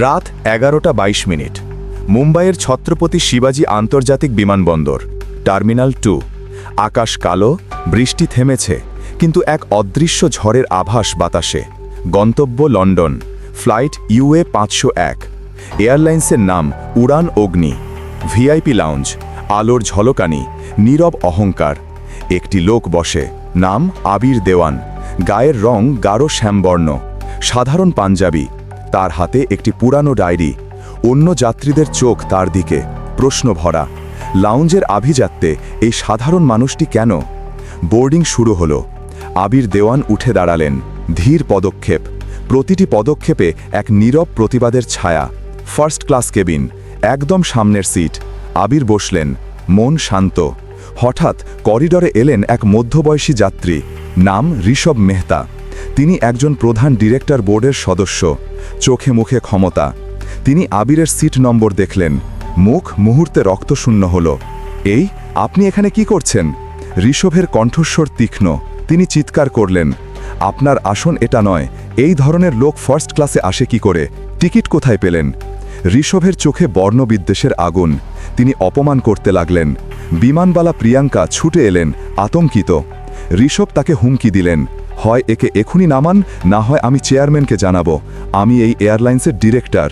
রাত এগারোটা বাইশ মিনিট। মুম্বাইয়ের ছত্রপতি শিবাজি আন্তর্জাতিক বিমানবন্দর, টার্মিনাল টু। আকাশ কালো, বৃষ্টি থেমেছে, কিন্তু এক অদৃশ্য ঝড়ের আভাস বাতাসে। গন্তব্য লন্ডন, ফ্লাইট ইউএ পাঁচশো এক। এয়ারলাইন্সের নাম উড়ান অগ্নি। ভিআইপি লাউঞ্জ, আলোর ঝলকানি, নীরব অহংকার। একটি লোক বসে, নাম আবির দেওয়ান। গায়ের রং গাঢ় শ্যামবর্ণ। সাধারণ পাঞ্জাবি তার হাতে একটি পুরানো ডায়েরি। অন্য যাত্রীদের চোখ তার দিকে। প্রশ্ন ভরা লাউঞ্জের আভিজাত্যে এই সাধারণ মানুষটি কেন? বোর্ডিং শুরু হলো। আবির দেওয়ান উঠে দাঁড়ালেন। ধীর পদক্ষেপ। প্রতিটি পদক্ষেপে এক নীরব প্রতিবাদের ছায়া। ফার্স্ট ক্লাস কেবিন, একদম সামনের সিট। আবির বসলেন। মন শান্ত। হঠাৎ করিডরে এলেন এক মধ্যবয়সী যাত্রী। নাম ঋষভ মেহতা। তিনি একজন প্রধান ডিরেক্টর বোর্ডের সদস্য, চোখে মুখে ক্ষমতা। তিনি আবিরের সিট নম্বর দেখলেন, মুখ মুহূর্তে রক্তশূন্য হল। এই, আপনি এখানে কি করছেন? ঋষভের কণ্ঠস্বর তীক্ষ্ণ। তিনি চিৎকার করলেন, আপনার আসন এটা নয়, এই ধরনের লোক ফার্স্ট ক্লাসে আসে কি করে? টিকিট কোথায় পেলেন? ঋষভের চোখে বর্ণবিদ্বেষের আগুন। তিনি অপমান করতে লাগলেন। বিমানবালা প্রিয়াঙ্কা ছুটে এলেন, আতঙ্কিত। ঋষভ তাকে হুমকি দিলেন হয় একে এখুনি নামান, না হয় আমি চেয়ারম্যানকে জানাব। আমি এই এয়ারলাইন্সের ডিরেক্টর।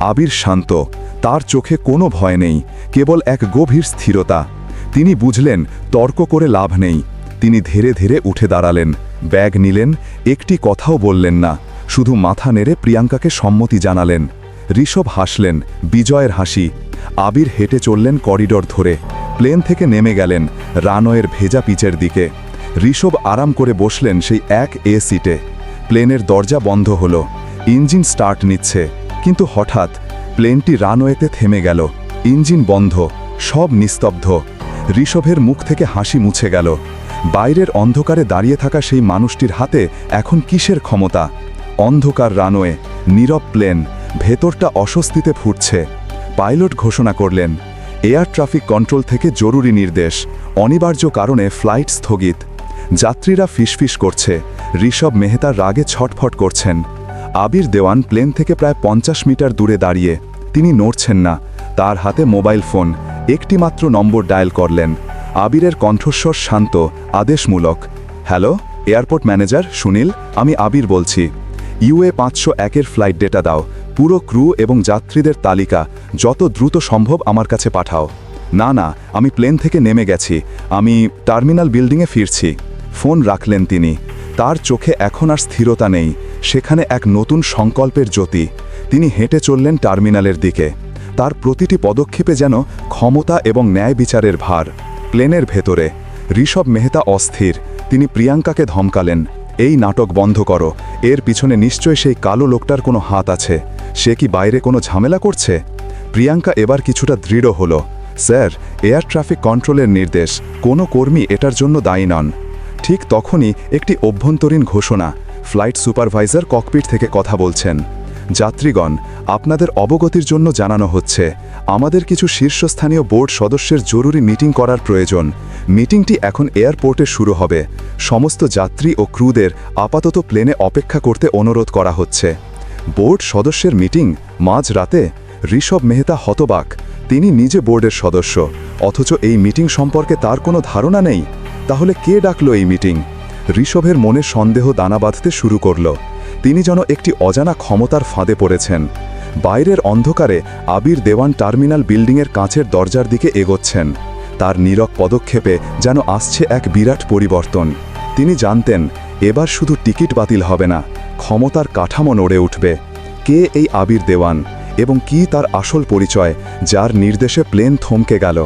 আবির শান্ত। তার চোখে কোনো ভয় নেই, কেবল এক গভীর স্থিরতা। তিনি বুঝলেন, তর্ক করে লাভ নেই। তিনি ধীরে ধীরে উঠে দাঁড়ালেন। ব্যাগ নিলেন, একটি কথাও বললেন না। শুধু মাথা নেড়ে প্রিয়াঙ্কাকে সম্মতি জানালেন। ঋষভ হাসলেন, বিজয়ের হাসি। আবির হেঁটে চললেন করিডর ধরে। প্লেন থেকে নেমে গেলেন, রানওয়ের ভেজা পিচের দিকে। ঋষভ আরাম করে বসলেন সেই এক এ সিটে। প্লেনের দরজা বন্ধ হলো। ইঞ্জিন স্টার্ট নিচ্ছে। কিন্তু হঠাৎ প্লেনটি রানওয়েতে থেমে গেল। ইঞ্জিন বন্ধ। সব নিস্তব্ধ। ঋষভের মুখ থেকে হাসি মুছে গেল। বাইরের অন্ধকারে দাঁড়িয়ে থাকা সেই মানুষটির হাতে এখন কিসের ক্ষমতা? অন্ধকার রানওয়ে, নীরব প্লেন, ভেতরটা অস্বস্তিতে ফুটছে। পাইলট ঘোষণা করলেন, এয়ার ট্রাফিক কন্ট্রোল থেকে জরুরি নির্দেশ। অনিবার্য কারণে ফ্লাইট স্থগিত। যাত্রীরা ফিসফিস করছে। ঋষভ মেহতার রাগে ছটফট করছেন। আবির দেওয়ান প্লেন থেকে প্রায় পঞ্চাশ মিটার দূরে দাঁড়িয়ে। তিনি নড়ছেন না। তার হাতে মোবাইল ফোন। একটি মাত্র নম্বর ডায়াল করলেন। আবিরের কণ্ঠস্বর শান্ত, আদেশমূলক। হ্যালো, এয়ারপোর্ট ম্যানেজার, সুনীল, আমি আবির বলছি। ইউএ পাঁচশো একের ফ্লাইট ডেটা দাও। পুরো ক্রু এবং যাত্রীদের তালিকা, যত দ্রুত সম্ভব আমার কাছে পাঠাও। না না, আমি প্লেন থেকে নেমে গেছি। আমি টার্মিনাল বিল্ডিংয়ে ফিরছি। ফোন রাখলেন তিনি। তার চোখে এখন আর স্থিরতা নেই। সেখানে এক নতুন সংকল্পের জ্যোতি। তিনি হেঁটে চললেন টার্মিনালের দিকে। তার প্রতিটি পদক্ষেপে যেন ক্ষমতা এবং ন্যায় বিচারের ভার। প্লেনের ভেতরে। ঋষভ মেহতা অস্থির। তিনি প্রিয়াঙ্কাকে ধমকালেন, এই নাটক বন্ধ করো। এর পিছনে নিশ্চয় সেই কালো লোকটার কোনো হাত আছে। সে কি বাইরে কোনো ঝামেলা করছে? প্রিয়াঙ্কা এবার কিছুটা দৃঢ় হলো, স্যার, এয়ার ট্রাফিক কন্ট্রোলের নির্দেশ। কোনো কর্মী এটার জন্য দায়ী নন। ঠিক তখনই একটি অভ্যন্তরীণ ঘোষণা, ফ্লাইট সুপারভাইজার ককপিট থেকে কথা বলছেন। যাত্রীগণ, আপনাদের অবগতির জন্য জানানো হচ্ছে, আমাদের কিছু শীর্ষস্থানীয় বোর্ড সদস্যের জরুরি মিটিং করার প্রয়োজন। মিটিংটি এখন এয়ারপোর্টে শুরু হবে। সমস্ত যাত্রী ও ক্রুদের আপাতত প্লেনে অপেক্ষা করতে অনুরোধ করা হচ্ছে। বোর্ড সদস্যের মিটিং মাঝ রাতে? ঋষভ মেহতা হতবাক। তিনি নিজে বোর্ডের সদস্য। অথচ এই মিটিং সম্পর্কে তার কোনো ধারণা নেই? তাহলে কে ডাকলো এই মিটিং? ঋষভের মনে সন্দেহ দানা বাঁধতে শুরু করল। তিনি যেন একটি অজানা ক্ষমতার ফাঁদে পড়েছেন। বাইরের অন্ধকারে আবির দেওয়ান টার্মিনাল বিল্ডিংয়ের কাঁচের দরজার দিকে এগোচ্ছেন। তার নীরব পদক্ষেপে যেন আসছে এক বিরাট পরিবর্তন। তিনি জানতেন, এবার শুধু টিকিট বাতিল হবে না, ক্ষমতার কাঠামো নড়ে উঠবে। কে এই আবির দেওয়ান? এবং কি তার আসল পরিচয়, যার নির্দেশে প্লেন থমকে গেল?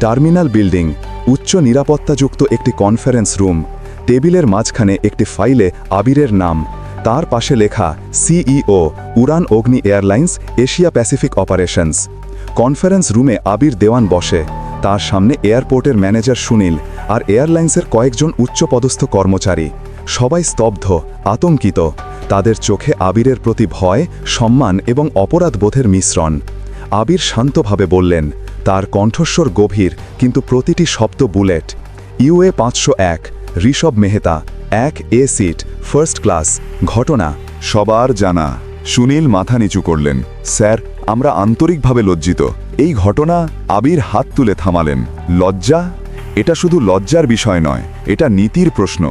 টার্মিনাল বিল্ডিং উচ্চ নিরাপত্তাযুক্ত একটি কনফারেন্স রুম। টেবিলের মাঝখানে একটি ফাইলে আবিরের নাম। তার পাশে লেখা, CEO, Udaan Agni airlines, Asia Pacific operations. Conference রুমে আবির দেওয়ান বসে। তার সামনে এয়ারপোর্টের ম্যানেজার সুনীল আর এয়ারলাইন্সের কয়েকজন উচ্চপদস্থ কর্মচারী। সবাই স্তব্ধ, আতঙ্কিত। তাদের চোখে আবিরের প্রতি ভয়, সম্মান এবং অপরাধবোধের মিশ্রণ। আবির শান্তভাবে বললেন তার কণ্ঠস্বর গভীর, কিন্তু প্রতিটি শব্দ বুলেট। ইউএ পাঁচশো এক, ঋষভ মেহতা, এক এ সিট, ফার্স্ট ক্লাস। ঘটনা, সবার জানা। সুনীল মাথা নিচু করলেন। স্যার, আমরা আন্তরিকভাবে লজ্জিত। এই ঘটনা আবির হাত তুলে থামালেন। লজ্জা? এটা শুধু লজ্জার বিষয় নয়, এটা নীতির প্রশ্ন।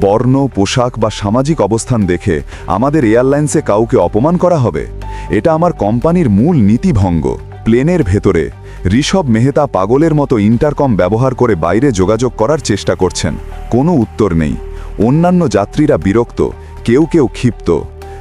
বর্ণ, পোশাক বা সামাজিক অবস্থান দেখে আমাদের এয়ারলাইন্সে কাউকে অপমান করা হবে? এটা আমার কোম্পানির মূল নীতিভঙ্গ। প্লেনের ভেতরে ঋষভ মেহতা পাগলের মতো ইন্টারকম ব্যবহার করে বাইরে যোগাযোগ করার চেষ্টা করছেন। কোনো উত্তর নেই। অন্যান্য যাত্রীরা বিরক্ত, কেউ কেউ ক্ষিপ্ত।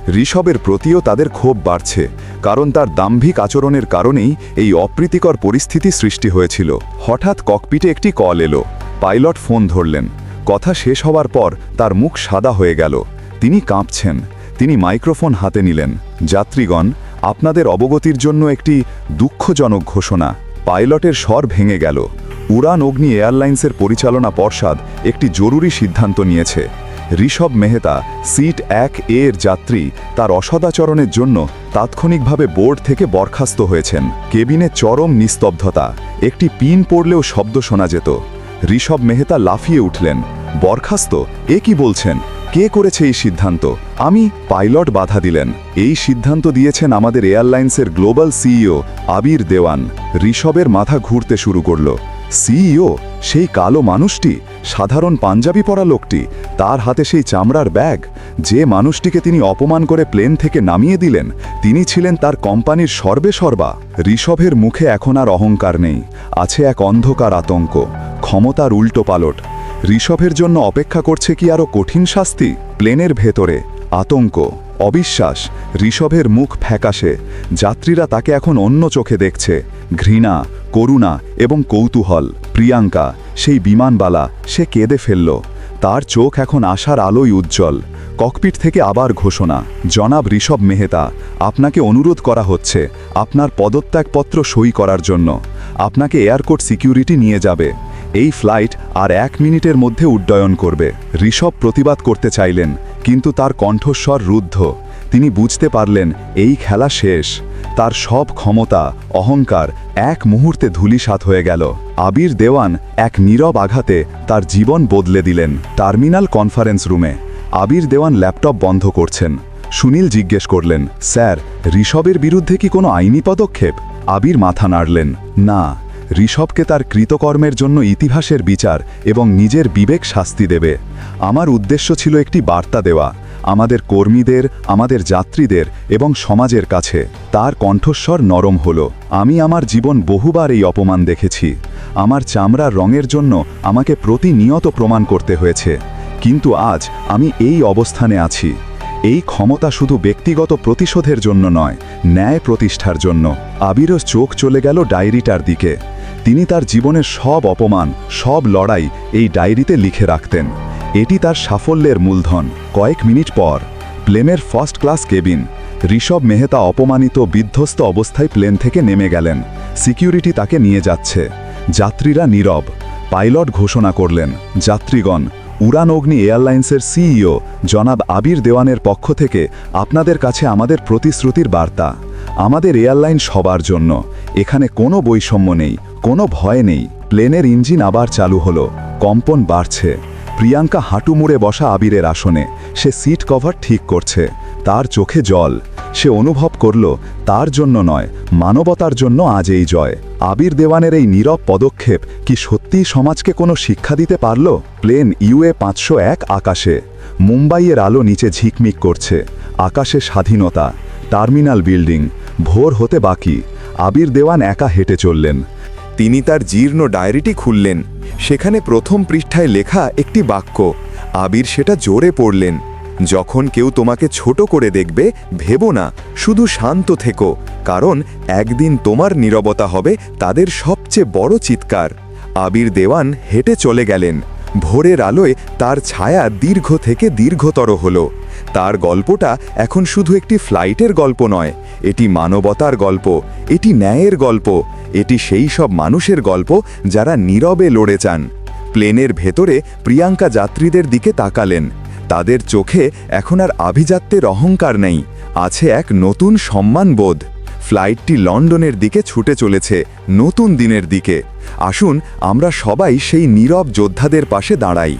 ঋষভের প্রতিও তাদের ক্ষোভ বাড়ছে, কারণ তার দাম্ভিক আচরণের কারণেই এই অপ্রীতিকর পরিস্থিতি সৃষ্টি হয়েছিল। হঠাৎ ককপিটে একটি কল এলো। পাইলট ফোন ধরলেন। কথা শেষ হওয়ার পর তার মুখ সাদা হয়ে গেল। তিনি কাঁপছেন। তিনি মাইক্রোফোন হাতে নিলেন। যাত্রীগণ, আপনাদের অবগতির জন্য একটি দুঃখজনক ঘোষণা। পাইলটের স্বর ভেঙে গেল। উড়ান অগ্নি এয়ারলাইন্সের পরিচালনা পর্ষদ একটি জরুরি সিদ্ধান্ত নিয়েছে। ঋষভ মেহতা, সিট এক এর যাত্রী, তার অসদাচরণের জন্য তাৎক্ষণিকভাবে বোর্ড থেকে বরখাস্ত হয়েছেন। কেবিনে চরম নিস্তব্ধতা, একটি পিন পড়লেও শব্দ শোনা যেত। ঋষভ মেহতা লাফিয়ে উঠলেন। বরখাস্ত? এ কি বলছেন? কে করেছে এই সিদ্ধান্ত? আমি পাইলট বাধা দিলেন। এই সিদ্ধান্ত দিয়েছেন আমাদের এয়ারলাইন্সের গ্লোবাল সিইও আবির দেওয়ান। ঋষভের মাথা ঘুরতে শুরু করল। সিইও? সেই কালো মানুষটি? সাধারণ পাঞ্জাবি পরা লোকটি? তার হাতে সেই চামড়ার ব্যাগ? যে মানুষটিকে তিনি অপমান করে প্লেন থেকে নামিয়ে দিলেন, তিনি ছিলেন তার কোম্পানির সর্বে সর্বা ঋষভের মুখে এখন আর অহংকার নেই। আছে এক অন্ধকার আতঙ্ক। ক্ষমতার উল্টো পালট ঋষভের জন্য অপেক্ষা করছে কি আরও কঠিন শাস্তি? প্লেনের ভেতরে। আতঙ্ক। অবিশ্বাস। ঋষভের মুখ ফ্যাকাশে। যাত্রীরা তাকে এখন অন্য চোখে দেখছে। ঘৃণা, করুণা এবং কৌতূহল। প্রিয়াঙ্কা, সেই বিমানবালা, সে কেঁদে ফেলল। তার চোখ এখন আশার আলোয় উজ্জ্বল। ককপিট থেকে আবার ঘোষণা। জনাব ঋষভ মেহতা, আপনাকে অনুরোধ করা হচ্ছে। আপনার পদত্যাগপত্র সই করার জন্য। আপনাকে এয়ারকোর্ট সিকিউরিটি নিয়ে যাবে। এই ফ্লাইট আর এক মিনিটের মধ্যে উড্ডয়ন করবে। ঋষভ প্রতিবাদ করতে চাইলেন, কিন্তু তার কণ্ঠস্বর রুদ্ধ। তিনি বুঝতে পারলেন, এই খেলা শেষ। তার সব ক্ষমতা, অহংকার এক মুহূর্তে ধূলিসাৎ হয়ে গেল। আবির দেওয়ান এক নীরব আঘাতে তার জীবন বদলে দিলেন টার্মিনাল কনফারেন্স রুমে। আবির দেওয়ান ল্যাপটপ বন্ধ করছেন। সুনীল জিজ্ঞেস করলেন, স্যার, ঋষভের বিরুদ্ধে কি কোনো আইনি পদক্ষেপ? আবির মাথা নাড়লেন, না। ঋষভকে তার কৃতকর্মের জন্য ইতিহাসের বিচার এবং নিজের বিবেক শাস্তি দেবে। আমার উদ্দেশ্য ছিল একটি বার্তা দেওয়া, আমাদের কর্মীদের, আমাদের যাত্রীদের এবং সমাজের কাছে। তার কণ্ঠস্বর নরম হল। আমি আমার জীবন বহুবার এই অপমান দেখেছি। আমার চামড়ার রঙের জন্য আমাকে প্রতিনিয়ত প্রমাণ করতে হয়েছে। কিন্তু আজ আমি এই অবস্থানে আছি। এই ক্ষমতা শুধু ব্যক্তিগত প্রতিশোধের জন্য নয়, ন্যায় প্রতিষ্ঠার জন্য। আবিরস চোখ চলে গেল ডায়েরিটার দিকে। তিনি তার জীবনের সব অপমান, সব লড়াই এই ডায়েরিতে লিখে রাখতেন। এটি তার সাফল্যের মূলধন। কয়েক মিনিট পর, প্লেনের first class cabin, Rishabh Mehta অপমানিত বিধ্বস্ত অবস্থায় প্লেন থেকে নেমে গেলেন। সিকিউরিটি তাকে নিয়ে যাচ্ছে। যাত্রীরা নীরব। পাইলট ঘোষণা করলেন, যাত্রীগণ, উড়ান অগ্নি এয়ারলাইন্সের সিইও জনাব আবির দেওয়ানের পক্ষ থেকে আপনাদের কাছে আমাদের প্রতিশ্রুতির বার্তা। আমাদের এয়ারলাইন সবার জন্য। এখানে কোনো বৈষম্য নেই। কোনো ভয় নেই। প্লেনের ইঞ্জিন আবার চালু হলো। কম্পন বাড়ছে। প্রিয়াঙ্কা হাঁটু মুড়ে বসা আবিরের আসনে। সে সিট কভার ঠিক করছে। তার চোখে জল। সে অনুভব করল, তার জন্য নয়, মানবতার জন্য আজ এই জয়। আবির দেওয়ানের এই নীরব পদক্ষেপ কি সত্যিই সমাজকে কোনো শিক্ষা দিতে পারল? প্লেন ইউএ পাঁচশো এক আকাশে। মুম্বাইয়ের আলো নিচে ঝিকমিক করছে। আকাশে স্বাধীনতা। Terminal building. ভোর হতে বাকি। আবির দেওয়ান একা হেঁটে চললেন। তিনি তার জীর্ণ ডায়েরিটি খুললেন। সেখানে প্রথম পৃষ্ঠায় লেখা একটি বাক্য, আবির সেটা জোরে পড়লেন। যখন কেউ তোমাকে ছোট করে দেখবে, ভেবো না, শুধু শান্ত থেকো, কারণ একদিন তোমার নীরবতা হবে তাদের সবচেয়ে বড় চিৎকার। আবির দেওয়ান হেঁটে চলে গেলেন। ভোরের আলোয় তার ছায়া দীর্ঘ থেকে দীর্ঘতর হলো। তার গল্পটা এখন শুধু একটি ফ্লাইটের গল্প নয়, এটি মানবতার গল্প, এটি ন্যায়ের গল্প, এটি সেই সব মানুষের গল্প যারা নীরবে লড়ে চান প্লেনের ভেতরে প্রিয়াঙ্কা যাত্রীদের দিকে তাকালেন। তাদের চোখে এখন আর আভিজাত্যের অহংকার নেই, আছে এক নতুন সম্মানবোধ। ফ্লাইটটি লন্ডনের দিকে ছুটে চলেছে, নতুন দিনের দিকে। আসুন, আমরা সবাই সেই নীরব যোদ্ধাদের পাশে দাঁড়াই।